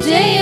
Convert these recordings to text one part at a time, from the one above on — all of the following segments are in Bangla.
Jaya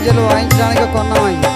కంజర్లు వాయించడానికి కొన్నామయ్యి